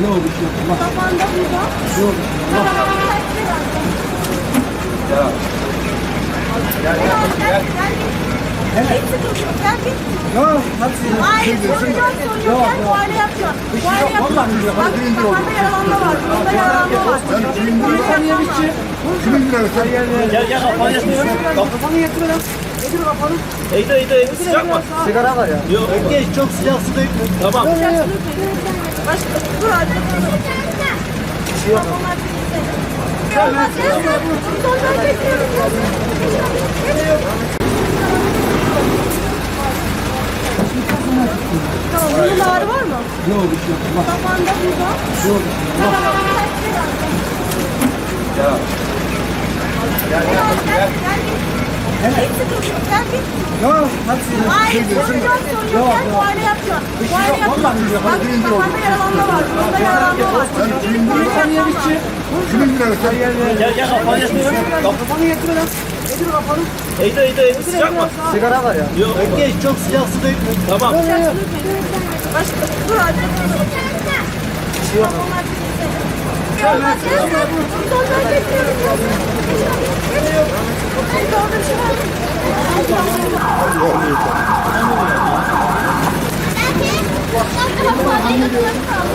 Bir şey yok. Bak. Kafanda burada. Yok. Gel gel gel. Hiç sıkıntı yok. Gel git. Yok. Hadi sen. Hayır soracağım soracağım. Gel muayene. Bir şey Muayene yapacağım. vallahi yok. Bak kafanda yaralanma var. Burada yaralanma var. Sen niye bir şey? Gel gel kafanı yatırıyorum. Kafanı lan. Getir kafanı. Eğde eğde eğde sıcak mı? Sigara var ya. Yok. Geç çok sıcak su dökme. Tamam. Başka dur hadi. Bir şey yok. Tamam bunun ağrı var mı? Yok bir şey yok. Kafanda burada. Yok. Gel gel gel. Hiç sıkıntı yok. Gel git. Yok. Sen. Hayır soracağım soracağım. Yok, Gel yok. muayene yapacağım. Şey Muayene yapacağım. Bak kafanda yaralanma var. Burada yaralanma var. Sen niye bir şey? Gel gel kafanı yatırıyorum. Kafanı lan. Getir kafanı. Eğde eğde eğde sıcak mı? Sigara var ya. Yok. Geç çok sıcak su dökme. Tamam. Başka dur hadi. Bir şey yok. Sonra bekliyorum. Harika.